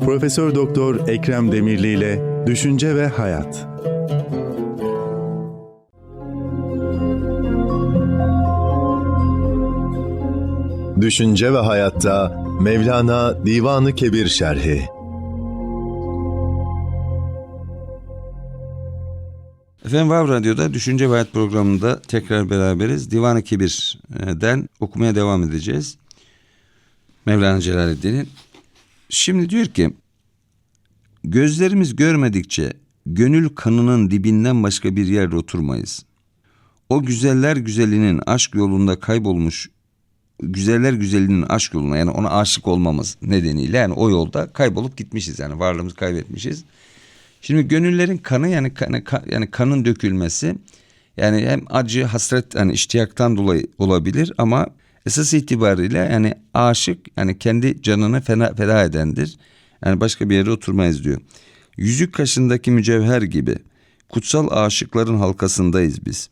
Profesör Doktor Ekrem Demirli ile Düşünce ve Hayat. Düşünce ve Hayatta Mevlana Divanı Kebir Şerhi Efendim Vav Radyo'da Düşünce ve Hayat programında tekrar beraberiz. Divan-ı Kebir'den okumaya devam edeceğiz. Mevlana Celaleddin'in. Şimdi diyor ki, gözlerimiz görmedikçe gönül kanının dibinden başka bir yerde oturmayız. O güzeller güzelinin aşk yolunda kaybolmuş, güzeller güzelinin aşk yoluna yani ona aşık olmamız nedeniyle yani o yolda kaybolup gitmişiz yani varlığımızı kaybetmişiz. Şimdi gönüllerin kanı yani kanı, yani kanın dökülmesi yani hem acı, hasret yani iştiyaktan dolayı olabilir ama esas itibariyle yani aşık yani kendi canını fena, feda edendir. Yani başka bir yere oturmayız diyor. Yüzük kaşındaki mücevher gibi kutsal aşıkların halkasındayız biz.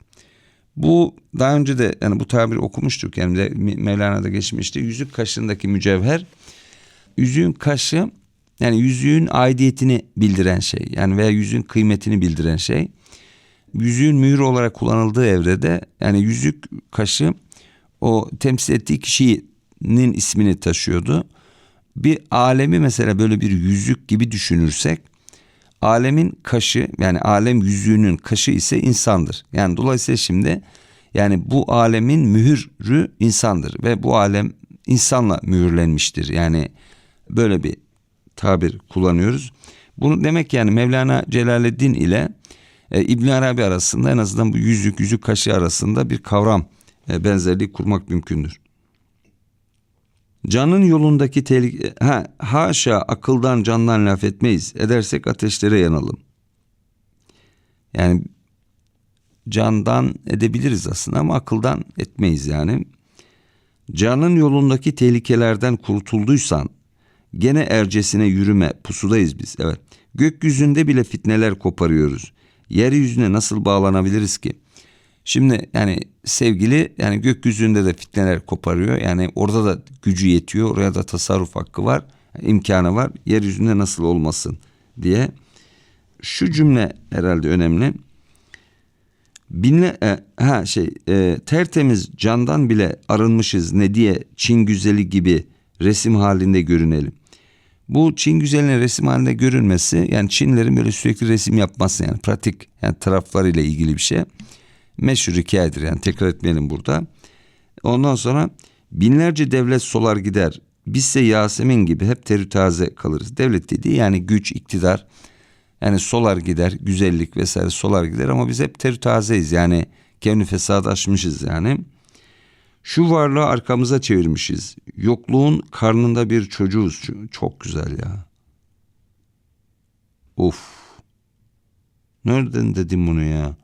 Bu daha önce de yani bu tabiri okumuştuk yani de Mevlana'da geçmişti. Yüzük kaşındaki mücevher yüzüğün kaşı yani yüzüğün aidiyetini bildiren şey. Yani veya yüzüğün kıymetini bildiren şey. Yüzüğün mühür olarak kullanıldığı evrede yani yüzük kaşı o temsil ettiği kişinin ismini taşıyordu. Bir alemi mesela böyle bir yüzük gibi düşünürsek alemin kaşı yani alem yüzüğünün kaşı ise insandır. Yani dolayısıyla şimdi yani bu alemin mühürü insandır ve bu alem insanla mühürlenmiştir. Yani böyle bir tabir kullanıyoruz. Bunu demek yani Mevlana Celaleddin ile e, İbn Arabi arasında en azından bu yüzük yüzük kaşı arasında bir kavram e, benzerliği kurmak mümkündür. Canın yolundaki tehlike ha haşa akıldan candan laf etmeyiz. Edersek ateşlere yanalım. Yani candan edebiliriz aslında ama akıldan etmeyiz yani. Canın yolundaki tehlikelerden kurtulduysan Gene ercesine yürüme pusudayız biz evet. Gökyüzünde bile fitneler koparıyoruz. Yeryüzüne nasıl bağlanabiliriz ki? Şimdi yani sevgili yani gökyüzünde de fitneler koparıyor. Yani orada da gücü yetiyor. Oraya da tasarruf hakkı var. imkanı var. Yeryüzünde nasıl olmasın diye. Şu cümle herhalde önemli. Binle e, ha şey e, tertemiz candan bile arınmışız ne diye Çin güzeli gibi resim halinde görünelim. Bu Çin güzelinin resim halinde görünmesi yani Çinlerin böyle sürekli resim yapması yani pratik yani taraflarıyla ilgili bir şey. Meşhur hikayedir yani tekrar etmeyelim burada. Ondan sonra binlerce devlet solar gider. Bizse Yasemin gibi hep terü taze kalırız. Devlet dediği yani güç, iktidar. Yani solar gider, güzellik vesaire solar gider ama biz hep terü tazeyiz. Yani kevni fesat aşmışız yani. Şu varlığı arkamıza çevirmişiz. Yokluğun karnında bir çocuğuz. Çok güzel ya. Of. Nereden dedim bunu ya?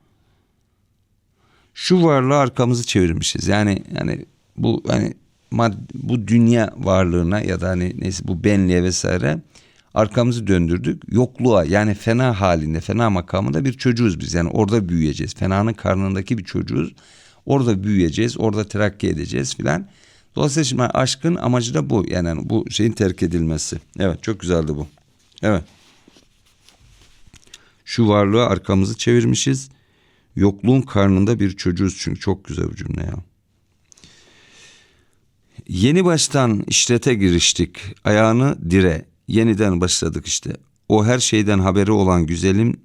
Şu varlığı arkamızı çevirmişiz. Yani yani bu hani bu dünya varlığına ya da hani neyse bu benliğe vesaire arkamızı döndürdük. Yokluğa yani fena halinde, fena makamında bir çocuğuz biz. Yani orada büyüyeceğiz. Fenanın karnındaki bir çocuğuz. Orada büyüyeceğiz, orada terakki edeceğiz filan. Dolayısıyla şimdi aşkın amacı da bu. Yani bu şeyin terk edilmesi. Evet çok güzeldi bu. Evet. Şu varlığı arkamızı çevirmişiz. Yokluğun karnında bir çocuğuz çünkü çok güzel bir cümle ya. Yeni baştan işlete giriştik. Ayağını dire. Yeniden başladık işte. O her şeyden haberi olan güzelim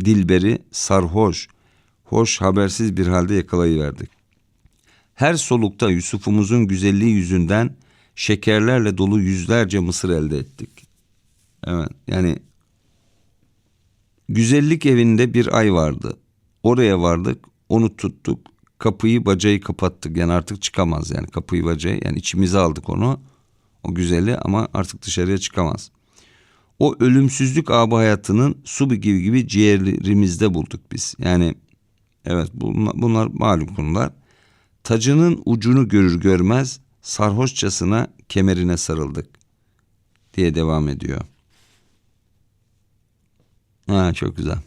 Dilberi sarhoş, hoş habersiz bir halde yakalayıverdik. Her solukta Yusuf'umuzun güzelliği yüzünden şekerlerle dolu yüzlerce mısır elde ettik. Evet yani güzellik evinde bir ay vardı. Oraya vardık, onu tuttuk, kapıyı bacayı kapattık. Yani artık çıkamaz yani kapıyı bacayı yani içimize aldık onu. O güzeli ama artık dışarıya çıkamaz. O ölümsüzlük abı hayatının su gibi gibi ciğerlerimizde bulduk biz. Yani Evet bunlar, bunlar malum konular. Tacının ucunu görür görmez sarhoşçasına kemerine sarıldık diye devam ediyor. Ha çok güzel.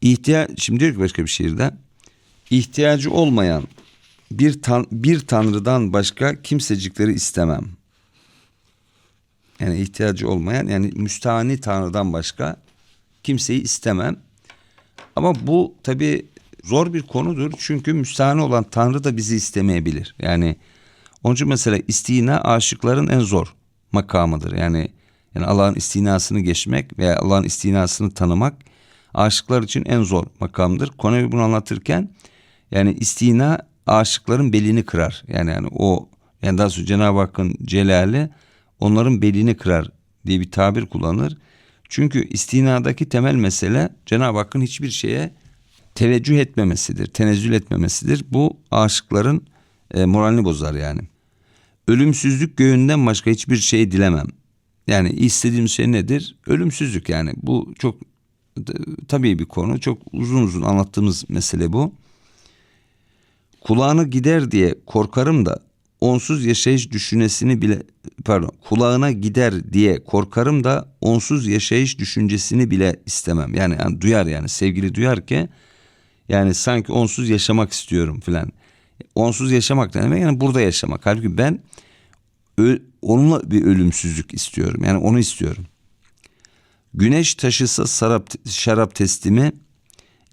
İhtiya şimdi diyor ki başka bir şiirde ihtiyacı olmayan bir tan bir tanrıdan başka kimsecikleri istemem. Yani ihtiyacı olmayan yani müstahni Tanrı'dan başka kimseyi istemem. Ama bu tabi zor bir konudur. Çünkü müstahane olan Tanrı da bizi istemeyebilir. Yani onun için mesela istina aşıkların en zor makamıdır. Yani yani Allah'ın istinasını geçmek veya Allah'ın istinasını tanımak aşıklar için en zor makamdır. Konevi bunu anlatırken yani istina aşıkların belini kırar. Yani yani o yani daha sonra Cenab-ı Hakk'ın celali onların belini kırar diye bir tabir kullanır. Çünkü istinadaki temel mesele Cenab-ı Hakk'ın hiçbir şeye teveccüh etmemesidir, tenezzül etmemesidir. Bu aşıkların e, moralini bozar yani. Ölümsüzlük göğünden başka hiçbir şey dilemem. Yani istediğim şey nedir? Ölümsüzlük yani. Bu çok tabii bir konu. Çok uzun uzun anlattığımız mesele bu. Kulağına gider diye korkarım da onsuz yaşayış düşünesini bile pardon kulağına gider diye korkarım da onsuz yaşayış düşüncesini bile istemem. Yani, yani duyar yani sevgili duyar ki yani sanki onsuz yaşamak istiyorum filan. Onsuz yaşamak ne demek? Yani burada yaşamak. Halbuki ben onunla bir ölümsüzlük istiyorum. Yani onu istiyorum. Güneş taşısa sarap, şarap testimi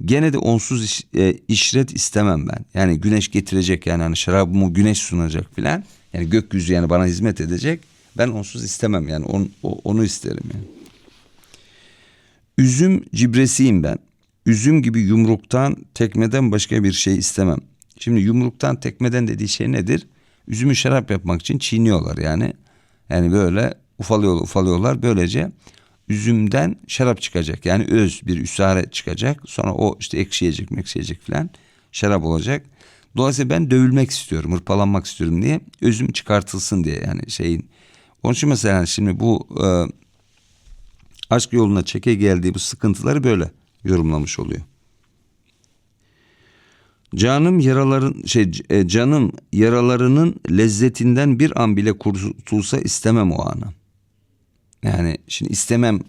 gene de onsuz iş- e, işret istemem ben. Yani güneş getirecek yani hani şarabımı güneş sunacak filan. Yani gökyüzü yani bana hizmet edecek. Ben onsuz istemem yani onu, o- onu isterim yani. Üzüm cibresiyim ben. Üzüm gibi yumruktan, tekmeden başka bir şey istemem. Şimdi yumruktan, tekmeden dediği şey nedir? Üzümü şarap yapmak için çiğniyorlar yani. Yani böyle ufalıyor, ufalıyorlar. Böylece üzümden şarap çıkacak. Yani öz bir üsare çıkacak. Sonra o işte ekşiyecek, mekşiyecek falan. Şarap olacak. Dolayısıyla ben dövülmek istiyorum, hırpalanmak istiyorum diye özüm çıkartılsın diye yani şeyin. Onun için mesela şimdi bu e, aşk yoluna çeke geldiği bu sıkıntıları böyle yorumlamış oluyor. Canım yaraların şey e, canım yaralarının lezzetinden bir an bile kurtulsa istemem o anı. Yani şimdi istemem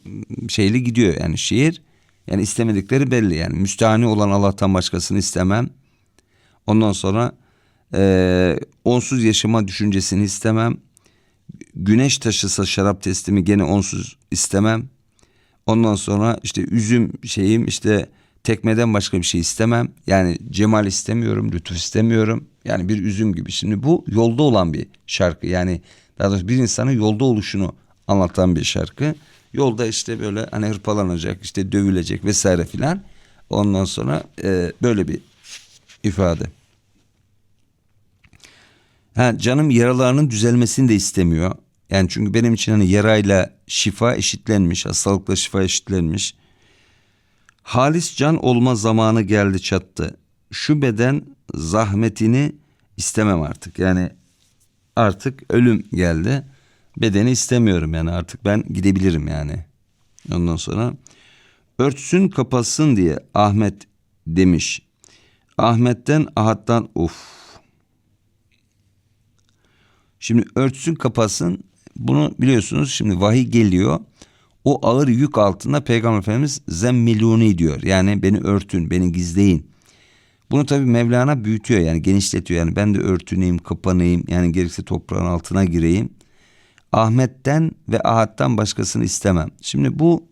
şeyli gidiyor yani şiir. Yani istemedikleri belli yani müstahani olan Allah'tan başkasını istemem. Ondan sonra e, onsuz yaşama düşüncesini istemem. Güneş taşısa şarap testimi gene onsuz istemem. Ondan sonra işte üzüm şeyim işte tekmeden başka bir şey istemem. Yani cemal istemiyorum, lütuf istemiyorum. Yani bir üzüm gibi. Şimdi bu yolda olan bir şarkı. Yani daha doğrusu bir insanın yolda oluşunu anlatan bir şarkı. Yolda işte böyle hani hırpalanacak, işte dövülecek vesaire filan. Ondan sonra e, böyle bir ifade. Ha, canım yaralarının düzelmesini de istemiyor. Yani çünkü benim için hani yarayla şifa eşitlenmiş, hastalıkla şifa eşitlenmiş. Halis can olma zamanı geldi çattı. Şu beden zahmetini istemem artık. Yani artık ölüm geldi. Bedeni istemiyorum yani artık ben gidebilirim yani. Ondan sonra örtsün kapasın diye Ahmet demiş. Ahmet'ten Ahat'tan uf. Şimdi örtsün kapasın bunu biliyorsunuz şimdi vahiy geliyor. O ağır yük altında Peygamber Efendimiz zemmiluni diyor. Yani beni örtün, beni gizleyin. Bunu tabii Mevlana büyütüyor yani genişletiyor. Yani ben de örtüneyim, kapanayım. Yani gerekirse toprağın altına gireyim. Ahmet'ten ve Ahat'tan başkasını istemem. Şimdi bu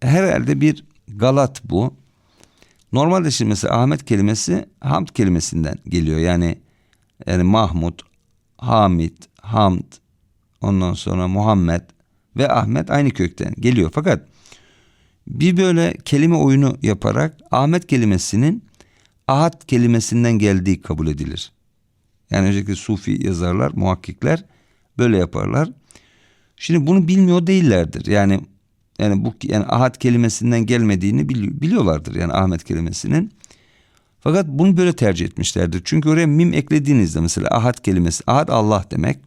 herhalde bir galat bu. Normalde şimdi mesela Ahmet kelimesi hamd kelimesinden geliyor. Yani yani Mahmud, Hamid, Hamd, ondan sonra Muhammed ve Ahmet aynı kökten geliyor. Fakat bir böyle kelime oyunu yaparak Ahmet kelimesinin Ahad kelimesinden geldiği kabul edilir. Yani özellikle Sufi yazarlar, muhakkikler böyle yaparlar. Şimdi bunu bilmiyor değillerdir. Yani yani bu yani Ahad kelimesinden gelmediğini bili- biliyorlardır yani Ahmet kelimesinin. Fakat bunu böyle tercih etmişlerdir. Çünkü oraya mim eklediğinizde mesela ahad kelimesi, ahad Allah demek.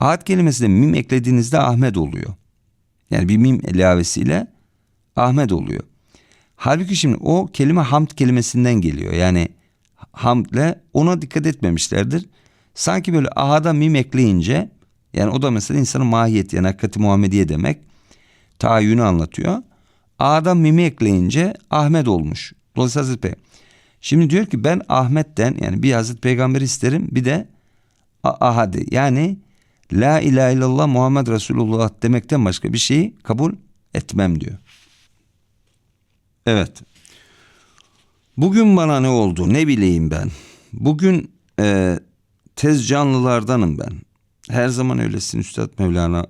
Ahad kelimesine mim eklediğinizde Ahmet oluyor. Yani bir mim ilavesiyle Ahmet oluyor. Halbuki şimdi o kelime hamd kelimesinden geliyor. Yani hamdle ona dikkat etmemişlerdir. Sanki böyle ahada mim ekleyince yani o da mesela insanın mahiyeti yani hakikati Muhammediye demek. Tayyünü anlatıyor. Ahada mimi ekleyince Ahmet olmuş. Dolayısıyla Hazreti Peygamber. Şimdi diyor ki ben Ahmet'ten yani bir Hazreti Peygamber isterim bir de Ahad'i yani La ilahe illallah Muhammed Resulullah demekten başka bir şeyi kabul etmem diyor. Evet. Bugün bana ne oldu ne bileyim ben. Bugün e, tez canlılardanım ben. Her zaman öylesin Üstad Mevlana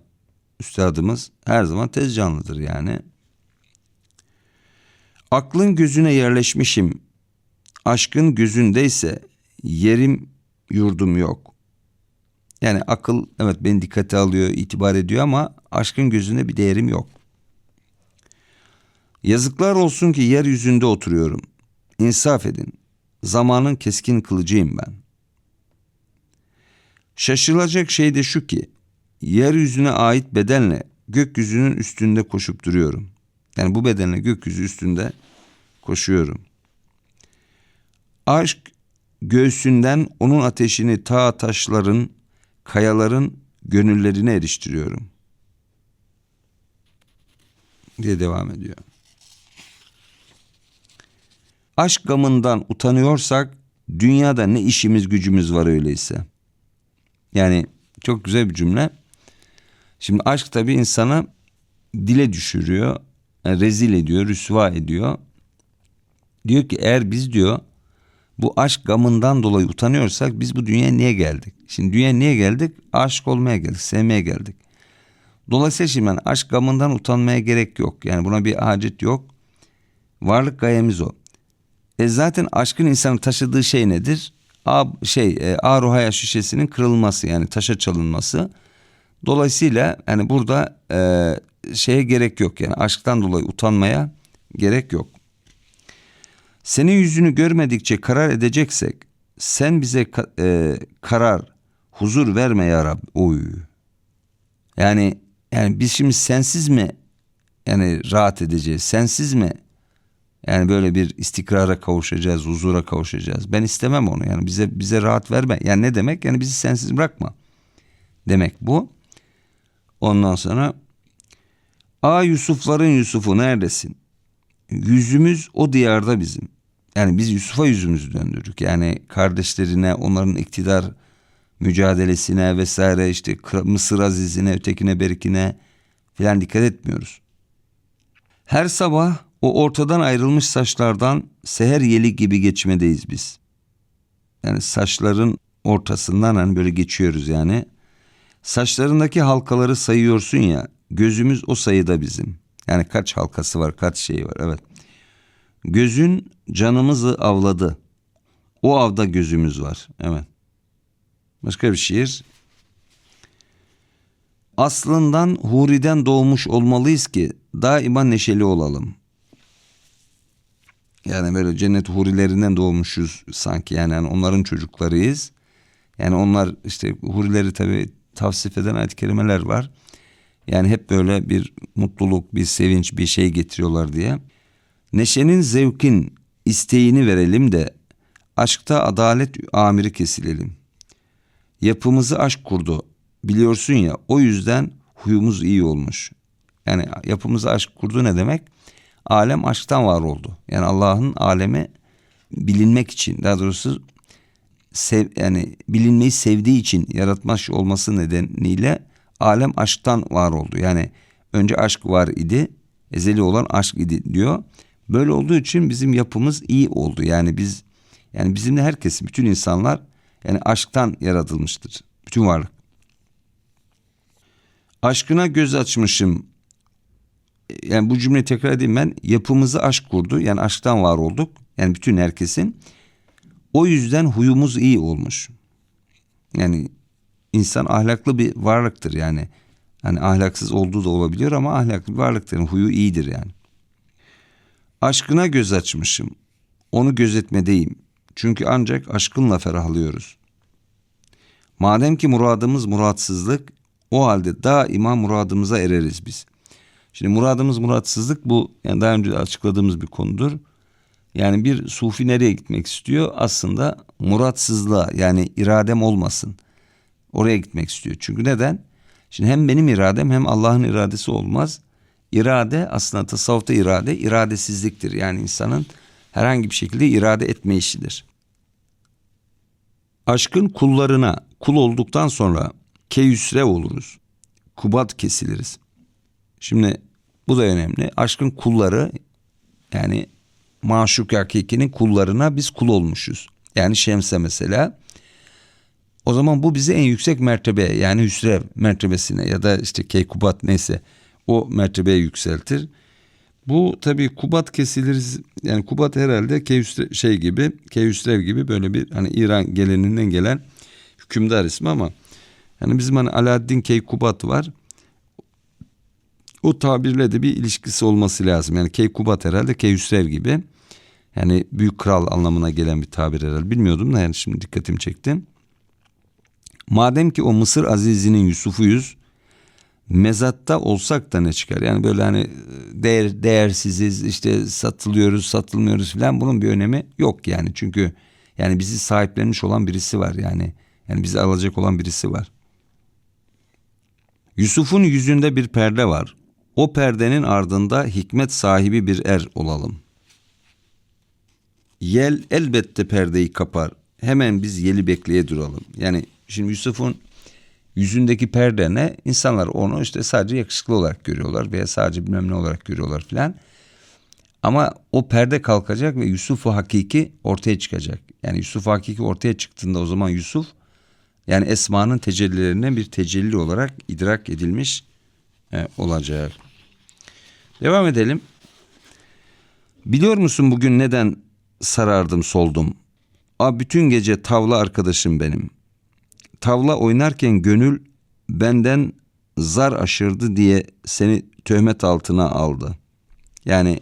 Üstadımız her zaman tez canlıdır yani. Aklın gözüne yerleşmişim. Aşkın gözündeyse yerim yurdum yok. Yani akıl evet beni dikkate alıyor, itibar ediyor ama aşkın gözünde bir değerim yok. Yazıklar olsun ki yeryüzünde oturuyorum. İnsaf edin. Zamanın keskin kılıcıyım ben. Şaşılacak şey de şu ki yeryüzüne ait bedenle gökyüzünün üstünde koşup duruyorum. Yani bu bedenle gökyüzü üstünde koşuyorum. Aşk göğsünden onun ateşini ta taşların, kayaların gönüllerine eriştiriyorum. Diye devam ediyor. Aşk gamından utanıyorsak dünyada ne işimiz gücümüz var öyleyse. Yani çok güzel bir cümle. Şimdi aşk tabii insana dile düşürüyor, yani rezil ediyor, rüsva ediyor. Diyor ki eğer biz diyor bu aşk gamından dolayı utanıyorsak biz bu dünyaya niye geldik? Şimdi dünyaya niye geldik? Aşık olmaya geldik, sevmeye geldik. Dolayısıyla şimdi yani aşk gamından utanmaya gerek yok. Yani buna bir hacet yok. Varlık gayemiz o. E zaten aşkın insanı taşıdığı şey nedir? A, şey e, A ruhaya şişesinin kırılması yani taşa çalınması. Dolayısıyla yani burada e, şeye gerek yok yani aşktan dolayı utanmaya gerek yok. Senin yüzünü görmedikçe karar edeceksek sen bize ka- e, karar, huzur verme ya Rab. Oy. Yani yani biz şimdi sensiz mi yani rahat edeceğiz? Sensiz mi yani böyle bir istikrara kavuşacağız, huzura kavuşacağız. Ben istemem onu. Yani bize bize rahat verme. Yani ne demek? Yani bizi sensiz bırakma. Demek bu. Ondan sonra A Yusufların Yusuf'u neredesin? Yüzümüz o diyarda bizim. Yani biz Yusuf'a yüzümüzü döndürdük. Yani kardeşlerine, onların iktidar mücadelesine vesaire işte Mısır Aziz'ine, ötekine berikine filan dikkat etmiyoruz. Her sabah o ortadan ayrılmış saçlardan seher yeli gibi geçmedeyiz biz. Yani saçların ortasından hani böyle geçiyoruz yani. Saçlarındaki halkaları sayıyorsun ya gözümüz o sayıda bizim. Yani kaç halkası var kaç şeyi var evet. Gözün canımızı avladı. O avda gözümüz var evet. Başka bir şiir. Aslından huriden doğmuş olmalıyız ki daima neşeli olalım. Yani böyle cennet hurilerinden doğmuşuz sanki yani, yani onların çocuklarıyız. Yani onlar işte hurileri tabi tavsif eden ayet kelimeler var. Yani hep böyle bir mutluluk, bir sevinç, bir şey getiriyorlar diye. Neşenin, zevkin isteğini verelim de aşkta adalet amiri kesilelim. Yapımızı aşk kurdu. Biliyorsun ya o yüzden huyumuz iyi olmuş. Yani yapımızı aşk kurdu ne demek? Alem aşktan var oldu. Yani Allah'ın alemi bilinmek için daha doğrusu sev, yani bilinmeyi sevdiği için yaratmış olması nedeniyle alem aşktan var oldu. Yani önce aşk var idi. Ezeli olan aşk idi diyor. Böyle olduğu için bizim yapımız iyi oldu. Yani biz yani bizimle herkes bütün insanlar yani aşktan yaratılmıştır. Bütün varlık. Aşkına göz açmışım. Yani bu cümleyi tekrar edeyim ben. Yapımızı aşk kurdu. Yani aşktan var olduk. Yani bütün herkesin. O yüzden huyumuz iyi olmuş. Yani insan ahlaklı bir varlıktır yani. Hani ahlaksız olduğu da olabiliyor ama ahlaklı bir varlıktır. Yani huyu iyidir yani. Aşkına göz açmışım. Onu gözetmedeyim. Çünkü ancak aşkınla ferahlıyoruz. Madem ki muradımız muratsızlık, o halde daima muradımıza ereriz biz. Şimdi muradımız muratsızlık bu yani daha önce açıkladığımız bir konudur. Yani bir sufi nereye gitmek istiyor? Aslında muratsızlığa yani iradem olmasın. Oraya gitmek istiyor. Çünkü neden? Şimdi hem benim iradem hem Allah'ın iradesi olmaz. İrade aslında tasavvufta irade iradesizliktir. Yani insanın herhangi bir şekilde irade etme işidir. Aşkın kullarına kul olduktan sonra keyüsrev oluruz. Kubat kesiliriz. Şimdi bu da önemli. Aşkın kulları yani maşuk hakikinin kullarına biz kul olmuşuz. Yani Şems'e mesela. O zaman bu bizi en yüksek mertebe yani hüsrev mertebesine ya da işte keykubat neyse o mertebeye yükseltir. Bu tabii kubat kesiliriz yani kubat herhalde keyüsre, şey gibi keyüsrev gibi böyle bir hani İran geleneğinden gelen hükümdar ismi ama yani bizim hani Alaaddin Keykubat var. O tabirle de bir ilişkisi olması lazım. Yani Keykubat herhalde Keyhüsrev gibi. Yani büyük kral anlamına gelen bir tabir herhalde. Bilmiyordum da yani şimdi dikkatimi çekti. Madem ki o Mısır Azizi'nin Yusuf'uyuz. Mezatta olsak da ne çıkar? Yani böyle hani değer, değersiziz işte satılıyoruz satılmıyoruz falan bunun bir önemi yok yani. Çünkü yani bizi sahiplenmiş olan birisi var yani. Yani bizi alacak olan birisi var. Yusuf'un yüzünde bir perde var. O perdenin ardında hikmet sahibi bir er olalım. Yel elbette perdeyi kapar. Hemen biz yeli bekleye duralım. Yani şimdi Yusuf'un yüzündeki perde ne? İnsanlar onu işte sadece yakışıklı olarak görüyorlar veya sadece bilmem ne olarak görüyorlar filan. Ama o perde kalkacak ve Yusuf-u Hakiki ortaya çıkacak. Yani Yusuf-u Hakiki ortaya çıktığında o zaman Yusuf yani Esma'nın tecellilerinden bir tecelli olarak idrak edilmiş e, olacak. Devam edelim. Biliyor musun bugün neden sarardım soldum? A bütün gece tavla arkadaşım benim. Tavla oynarken gönül benden zar aşırdı diye seni töhmet altına aldı. Yani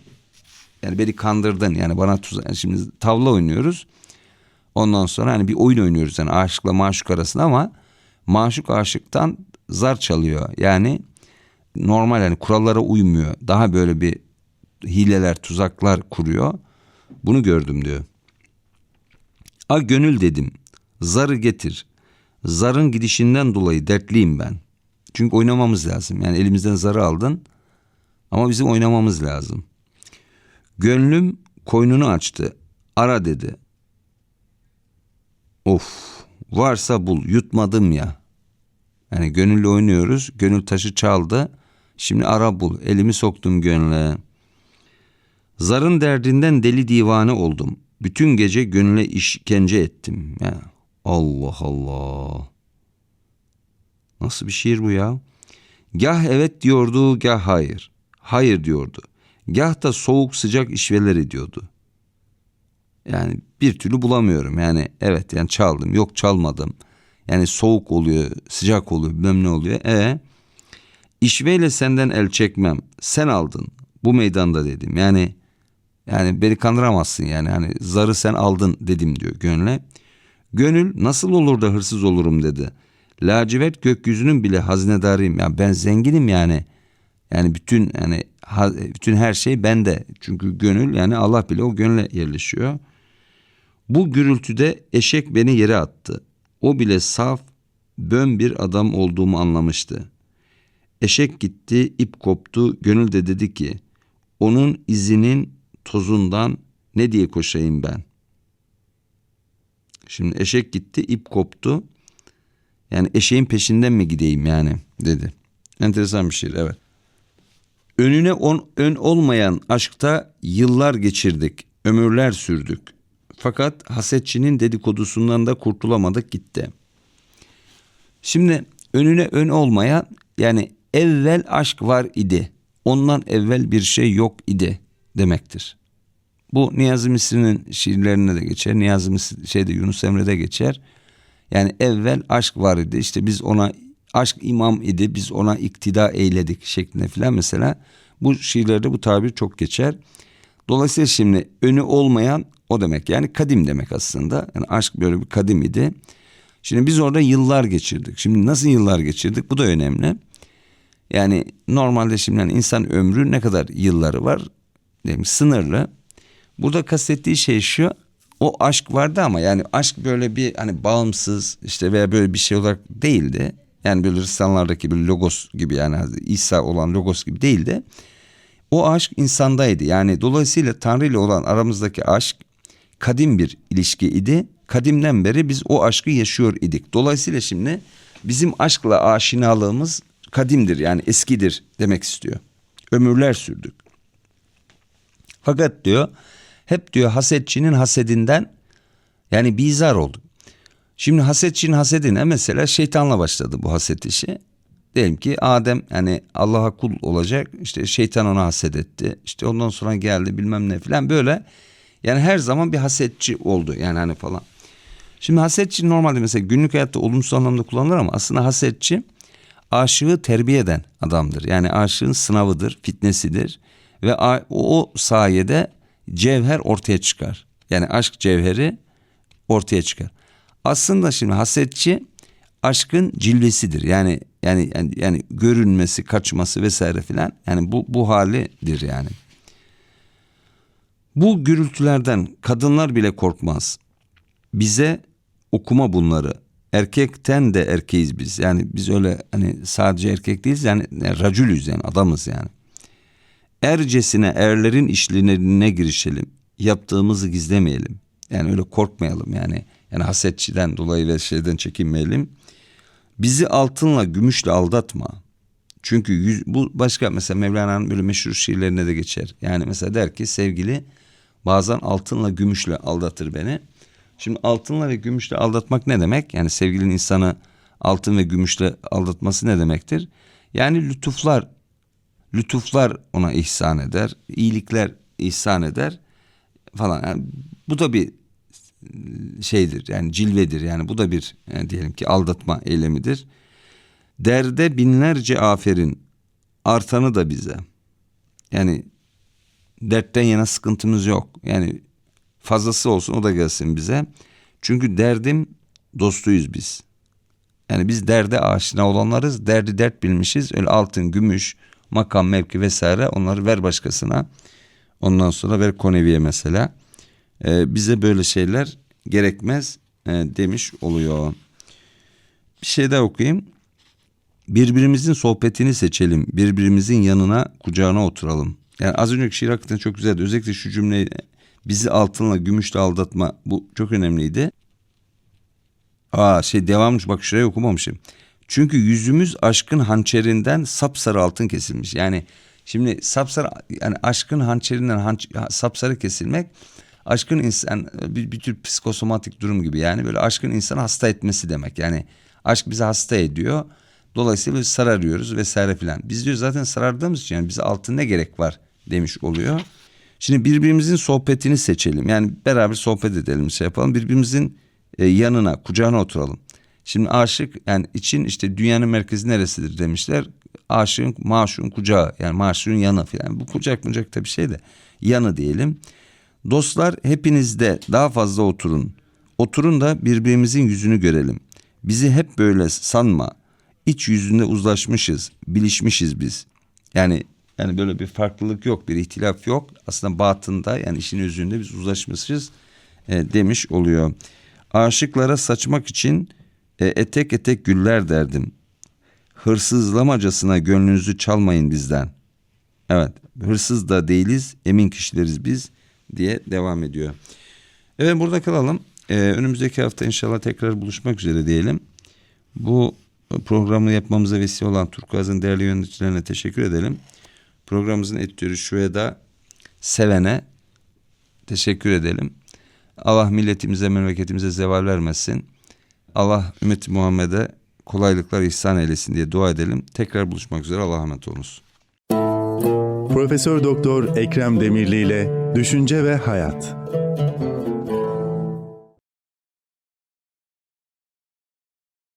yani beni kandırdın yani bana tuzak. Yani şimdi tavla oynuyoruz. Ondan sonra hani bir oyun oynuyoruz yani aşıkla maşuk arasında ama maşuk aşıktan zar çalıyor. Yani normal yani kurallara uymuyor. Daha böyle bir hileler, tuzaklar kuruyor. Bunu gördüm diyor. A gönül dedim. Zarı getir. Zarın gidişinden dolayı dertliyim ben. Çünkü oynamamız lazım. Yani elimizden zarı aldın ama bizim oynamamız lazım. Gönlüm koynunu açtı. Ara dedi. Of varsa bul yutmadım ya. Yani gönüllü oynuyoruz. Gönül taşı çaldı. Şimdi ara bul. Elimi soktum gönle. Zarın derdinden deli divane oldum. Bütün gece gönüle işkence ettim. Ya, Allah Allah. Nasıl bir şiir bu ya? Gah evet diyordu, gah hayır. Hayır diyordu. Gah da soğuk sıcak işveler ediyordu. Yani bir türlü bulamıyorum. Yani evet yani çaldım. Yok çalmadım. Yani soğuk oluyor, sıcak oluyor, bilmem ne oluyor. E işveyle senden el çekmem. Sen aldın. Bu meydanda dedim. Yani yani beni kandıramazsın yani. Hani zarı sen aldın dedim diyor gönle. Gönül nasıl olur da hırsız olurum dedi. Lacivert gökyüzünün bile hazinedarıyım. Yani ben zenginim yani. Yani bütün yani ha, bütün her şey bende. Çünkü gönül yani Allah bile o gönle yerleşiyor. Bu gürültüde eşek beni yere attı. O bile saf, bön bir adam olduğumu anlamıştı. Eşek gitti, ip koptu. Gönül de dedi ki, onun izinin tozundan ne diye koşayım ben? Şimdi eşek gitti, ip koptu. Yani eşeğin peşinden mi gideyim yani dedi. Enteresan bir şiir evet. Önüne on, ön olmayan aşkta yıllar geçirdik, ömürler sürdük. Fakat hasetçinin dedikodusundan da kurtulamadık gitti. Şimdi önüne ön olmaya yani evvel aşk var idi. Ondan evvel bir şey yok idi demektir. Bu Niyazi Mısri'nin şiirlerine de geçer. Niyazi Mısri, şeyde Yunus Emre'de geçer. Yani evvel aşk var idi. İşte biz ona aşk imam idi. Biz ona iktida eyledik şeklinde filan mesela. Bu şiirlerde bu tabir çok geçer. Dolayısıyla şimdi önü olmayan o demek yani kadim demek aslında. Yani aşk böyle bir kadim idi. Şimdi biz orada yıllar geçirdik. Şimdi nasıl yıllar geçirdik bu da önemli. Yani normalde şimdi insan ömrü ne kadar yılları var? Demiş, sınırlı. Burada kastettiği şey şu. O aşk vardı ama yani aşk böyle bir hani bağımsız işte veya böyle bir şey olarak değildi. Yani böyle Hristiyanlardaki bir logos gibi yani İsa olan logos gibi değildi. O aşk insandaydı. Yani dolayısıyla Tanrı ile olan aramızdaki aşk kadim bir ilişki idi. Kadimden beri biz o aşkı yaşıyor idik. Dolayısıyla şimdi bizim aşkla aşinalığımız kadimdir yani eskidir demek istiyor. Ömürler sürdük. Fakat diyor hep diyor hasetçinin hasedinden yani bizar olduk. Şimdi hasetçinin hasedine mesela şeytanla başladı bu haset işi. Diyelim ki Adem yani Allah'a kul olacak işte şeytan ona haset etti. İşte ondan sonra geldi bilmem ne falan böyle. Yani her zaman bir hasetçi oldu yani hani falan. Şimdi hasetçi normalde mesela günlük hayatta olumsuz anlamda kullanılır ama aslında hasetçi aşığı terbiye eden adamdır. Yani aşığın sınavıdır, fitnesidir ve o sayede cevher ortaya çıkar. Yani aşk cevheri ortaya çıkar. Aslında şimdi hasetçi aşkın cilvesidir. Yani yani yani, yani görünmesi, kaçması vesaire filan. Yani bu bu halidir yani. Bu gürültülerden kadınlar bile korkmaz. Bize okuma bunları. Erkekten de erkeğiz biz. Yani biz öyle hani sadece erkek değiliz yani, racülüz yani adamız yani. Ercesine erlerin işlerine girişelim. Yaptığımızı gizlemeyelim. Yani öyle korkmayalım yani. Yani hasetçiden dolayı ve şeyden çekinmeyelim. Bizi altınla gümüşle aldatma. Çünkü yüz, bu başka mesela Mevlana'nın böyle meşhur şiirlerine de geçer. Yani mesela der ki sevgili bazen altınla gümüşle aldatır beni. Şimdi altınla ve gümüşle aldatmak ne demek? Yani sevgilinin insanı altın ve gümüşle aldatması ne demektir? Yani lütuflar, lütuflar ona ihsan eder, iyilikler ihsan eder falan. Yani bu da bir şeydir yani cilvedir yani bu da bir yani diyelim ki aldatma eylemidir. Derde binlerce aferin artanı da bize. Yani dertten yana sıkıntımız yok. Yani fazlası olsun o da gelsin bize. Çünkü derdim dostuyuz biz. Yani biz derde aşina olanlarız. Derdi dert bilmişiz. Öyle altın, gümüş, makam, mevki vesaire onları ver başkasına. Ondan sonra ver koneviye mesela. Ee, bize böyle şeyler gerekmez e, demiş oluyor. Bir şey daha okuyayım. Birbirimizin sohbetini seçelim. Birbirimizin yanına, kucağına oturalım. Yani az önceki şiir hakikaten çok güzeldi. Özellikle şu cümleyi bizi altınla, gümüşle aldatma bu çok önemliydi. Aa şey devammış bak şurayı okumamışım. Çünkü yüzümüz aşkın hançerinden sapsarı altın kesilmiş. Yani şimdi sapsarı yani aşkın hançerinden hanç, sapsarı kesilmek aşkın insan bir, bir tür psikosomatik durum gibi yani böyle aşkın insanı hasta etmesi demek. Yani aşk bizi hasta ediyor. Dolayısıyla biz sararıyoruz vesaire filan. Biz diyor zaten sarardığımız için yani bize altın ne gerek var demiş oluyor. Şimdi birbirimizin sohbetini seçelim. Yani beraber sohbet edelim şey yapalım. Birbirimizin e, yanına, kucağına oturalım. Şimdi aşık yani için işte dünyanın merkezi neresidir demişler. Aşığın maşuğun kucağı yani maşuğun yanı filan. Bu kucak mucak da bir şey de yanı diyelim. Dostlar hepiniz de daha fazla oturun. Oturun da birbirimizin yüzünü görelim. Bizi hep böyle sanma. İç yüzünde uzlaşmışız, bilişmişiz biz. Yani yani böyle bir farklılık yok, bir ihtilaf yok. Aslında batında yani işin özünde biz uzlaşmışız e, demiş oluyor. Aşıklara saçmak için e, etek etek güller derdim. Hırsızlamacasına gönlünüzü çalmayın bizden. Evet, hırsız da değiliz, emin kişileriz biz diye devam ediyor. Evet burada kalalım. Ee, önümüzdeki hafta inşallah tekrar buluşmak üzere diyelim. Bu programı yapmamıza vesile olan Turkuaz'ın değerli yöneticilerine teşekkür edelim. Programımızın editörü Şüeda Seven'e teşekkür edelim. Allah milletimize, memleketimize zeval vermesin. Allah ümmeti Muhammed'e kolaylıklar ihsan eylesin diye dua edelim. Tekrar buluşmak üzere. Allah'a emanet olunuz. Profesör Doktor Ekrem Demirli ile Düşünce ve Hayat.